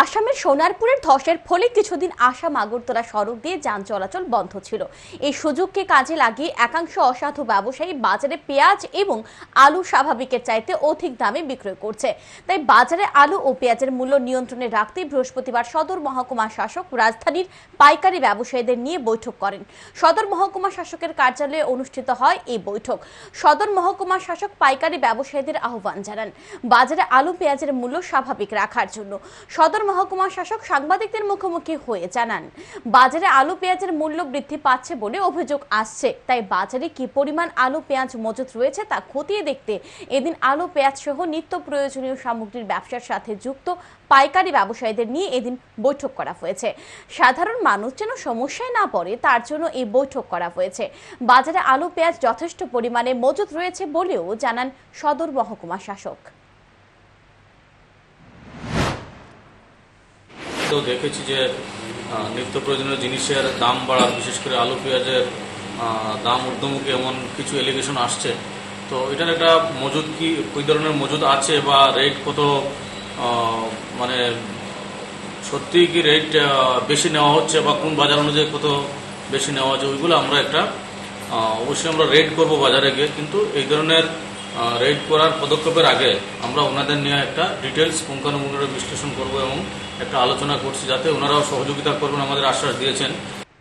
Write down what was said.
আসামের সোনারপুরের ধসের ফলে কিছুদিন আসাম আগরতলা সড়ক দিয়ে যান চলাচল বন্ধ ছিল। এই সুযোগকে কাজে লাগিয়ে একাংশ অসাধু ব্যবসায়ী বাজারে পেঁয়াজ এবং আলু স্বাভাবিকের চাইতে অধিক দামে বিক্রয় করছে। তাই বাজারে আলু ও পেঁয়াজের মূল্য নিয়ন্ত্রণে রাখতে বৃহস্পতিবার সদর মহকুমা শাসক রাজধানীর পাইকারি ব্যবসায়ীদের নিয়ে বৈঠক করেন। সদর মহকুমা শাসকের কার্যালয়ে অনুষ্ঠিত হয় এই বৈঠক। সদর মহকুমা শাসক পাইকারি ব্যবসায়ীদের আহ্বান জানান, বাজারে আলু পেঁয়াজের মূল্য স্বাভাবিক রাখার জন্য। সদর মহকুমা শাসক সাংবাদিকদের মুখোমুখি হয়ে জানান, বাজারে আলু পেঁয়াজের মূল্য বৃদ্ধি পাচ্ছে বলে অভিযোগ আসছে। তাই বাজারে কি পরিমাণ আলু পেঁয়াজ মজুত রয়েছে তা খতিয়ে দেখতে এদিন আলু পেঁয়াজ সহ নিত্য প্রয়োজনীয় সামগ্রীর ব্যবসার সাথে যুক্ত পাইকারি ব্যবসায়ীদের নিয়ে এদিন বৈঠক করা হয়েছে। সাধারণ মানুষ যেন সমস্যায় না পড়ে তার জন্য এই বৈঠক করা হয়েছে। বাজারে আলু পেঁয়াজ যথেষ্ট পরিমাণে মজুত রয়েছে বলেও জানান সদর মহকুমা শাসক। তো দেখেছি যে নিত্য প্রয়োজনীয় জিনিসের দাম বাড়ার, বিশেষ করে আলু, পেঁয়াজের দাম ঊর্ধ্বমুখী এমন কিছু এলিগেশন আসছে। তো এটার একটা মজুদ কি ওই ধরনের মজুদ আছে বা রেট কত মানে সত্যি কি রেট বেশি নেওয়া হচ্ছে বা কোন বাজার অনুযায়ী কত বেশি নেওয়া হচ্ছে, ওইগুলো আমরা একটা অবশ্যই আমরা রেড করব বাজারে গিয়ে। কিন্তু এই ধরনের রেড করার পদক্ষেপের আগে আমরা ওনাদের নিয়ে একটা ডিটেলস পুঙ্খানুপুঙ্খ বিশ্লেষণ করব এবং একটা আলোচনা করছি যাতে ওনারাও সহযোগিতা করবেন, আমাদের আশ্বাস দিয়েছেন।